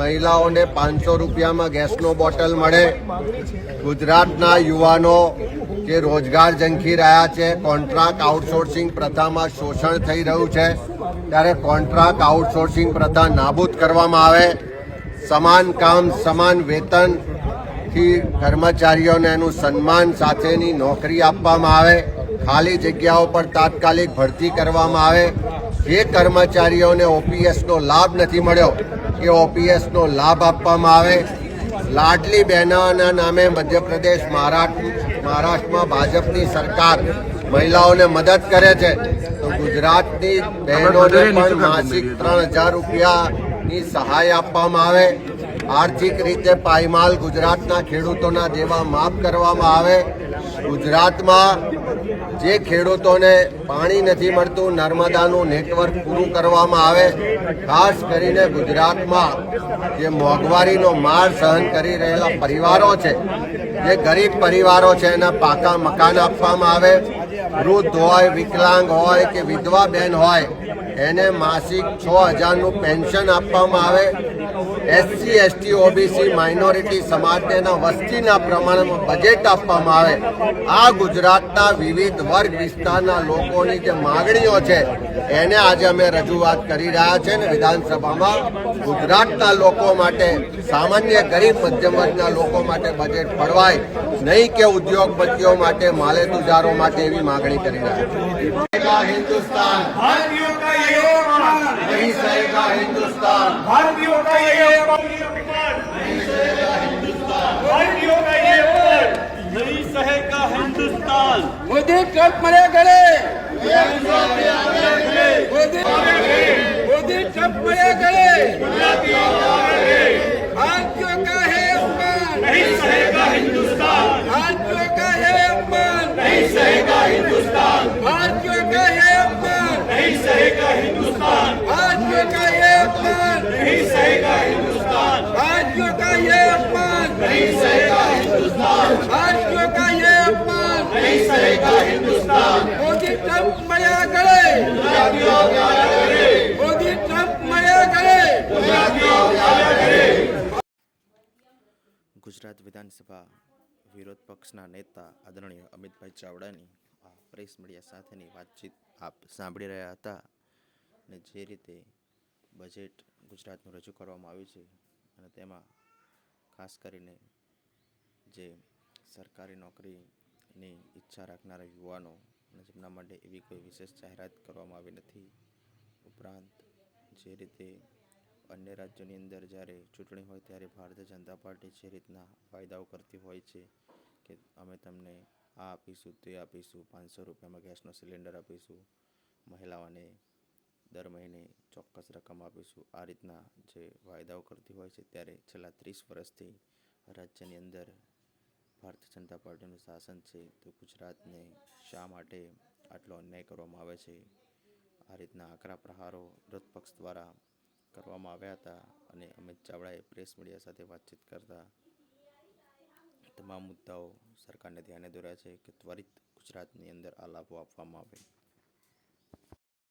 મહિલાઓને પાંચસો રૂપિયામાં ગેસનો બોટલ મળે. ગુજરાતના યુવાનો જે રોજગાર ઝંખી રહ્યા છે. કોન્ટ્રાક્ટ આઉટસોર્સિંગ પ્રથામાં શોષણ થઈ રહ્યું છે. ત્યારે કોન્ટ્રાક્ટ આઉટસોર્સિંગ પ્રથા નાબૂદ કરવામાં આવે. સમાન કામ, સમાન વેતનથી કર્મચારીઓને એનું સન્માન સાથેની નોકરી આપવામાં આવે. ખાલી જગ્યાઓ પર તાત્કાલિક ભરતી કરવામાં આવે. જે કર્મચારીઓને ઓપીએસનો લાભ નથી મળ્યો એ ઓપીએસનો લાભ આપવામાં આવે. લાડલી બહેનોના નામે મધ્યપ્રદેશ મહારાષ્ટ્ર મહારાષ્ટ્રમાં ભાજપની સરકાર મહિલાઓને મદદ કરે છે. તો ગુજરાતની બહેનોને પણ માસિક ત્રણ હજાર રૂપિયાની સહાય આપવામાં આવે. આર્થિક રીતે પાયમાલ ગુજરાતના ખેડૂતોના દેવા માફ કરવામાં આવે. ગુજરાતમાં જે ખેડૂતોને પાણી નથી મળતું, નર્મદાનું નેટવર્ક પૂરું કરવામાં આવે. ખાસ કરીને ગુજરાતમાં જે મોંઘવારીનો માર સહન કરી રહેલા પરિવારો છે, જે ગરીબ પરિવારો છે, એના પાકા મકાન આપવામાં આવે. વૃદ્ધ હોય, વિકલાંગ હોય કે વિધવા બેન હોય, એને માસિક છ હજારનું પેન્શન આપવામાં આવે. એસસી એસટી ઓબીસી માઇનોરિટી સમાજના વસ્તીના પ્રમાણમાં બજેટ આપવામાં આવે આ ગુજરાતના વિવિધ વર્ગ વિસ્તારના લોકોની જે માગણીઓ છે એને આજે અમે રજૂઆત કરી રહ્યા છે ને વિધાનસભામાં ગુજરાતના લોકો માટે સામાન્ય ગરીબ મધ્યમ વર્ગના લોકો માટે બજેટ ફળવાય નહીં કે ઉદ્યોગપતિઓ માટે માલે તુજારો માટે એવી માગણી કરી રહ્યા છે હિન્દુસ્તાન ભારતીયો बागी पाकिस्तान सहेगा हिंदुस्तान मोदी ट्रंप मरे गले। मोदी मोदी ट्रंप मरे गले। भारतीयों का है उपमान नहीं सहेगा हिंदुस्तान भारतीयों का है अपमान। नहीं सहेगा हिंदुस्तान भारतीयों का है उपमान नहीं सहेगा हिंदुस्तान भारतीयों का है अपमान। नहीं सहेगा हिंदुस्तान ગુજરાત વિધાનસભા વિરોધ પક્ષના નેતા આદરણીય અમિતભાઈ ચાવડાની આ પ્રેસ મીડિયા સાથેની વાતચીત આપ સાંભળી રહ્યા હતા અને જે રીતે બજેટ ગુજરાતનું રજૂ કરવામાં આવ્યું છે અને તેમાં ખાસ કરીને જે સરકારી નોકરી નોકરીની ઈચ્છા રાખનારા યુવાનો અને જેમના માટે એવી કોઈ વિશેષ જાહેરાત કરવામાં આવી નથી. ઉપરાંત, જે રીતે અન્ય રાજ્યોની અંદર જ્યારે ચૂંટણી હોય ત્યારે ભારતીય જનતા પાર્ટી જે રીતના ફાયદાઓ કરતી હોય છે કે અમે તમને આ આપીશું, તે આપીશું, પાંચસો રૂપિયામાં ગેસનો સિલિન્ડર આપીશું, મહિલાઓને દર મહિને ચોક્કસ રકમ આપીશું, આ રીતના જે વાયદાઓ કરતી હોય છે ત્યારે છેલ્લા ત્રીસ વર્ષથી રાજ્યની અંદર ભારતીય જનતા પાર્ટીનું શાસન છે તો ગુજરાતને શા માટે આટલો અન્યાય કરવામાં આવે છે? આ રીતના આકરા પ્રહારો વિરોધ પક્ષ દ્વારા કરવામાં આવ્યા હતા અને અમિત ચાવડાએ પ્રેસ મીડિયા સાથે વાતચીત કરતા તમામ મુદ્દાઓ સરકારને ધ્યાને દોર્યા છે કે ત્વરિત ગુજરાતની અંદર આ લાભો આપવામાં આવે.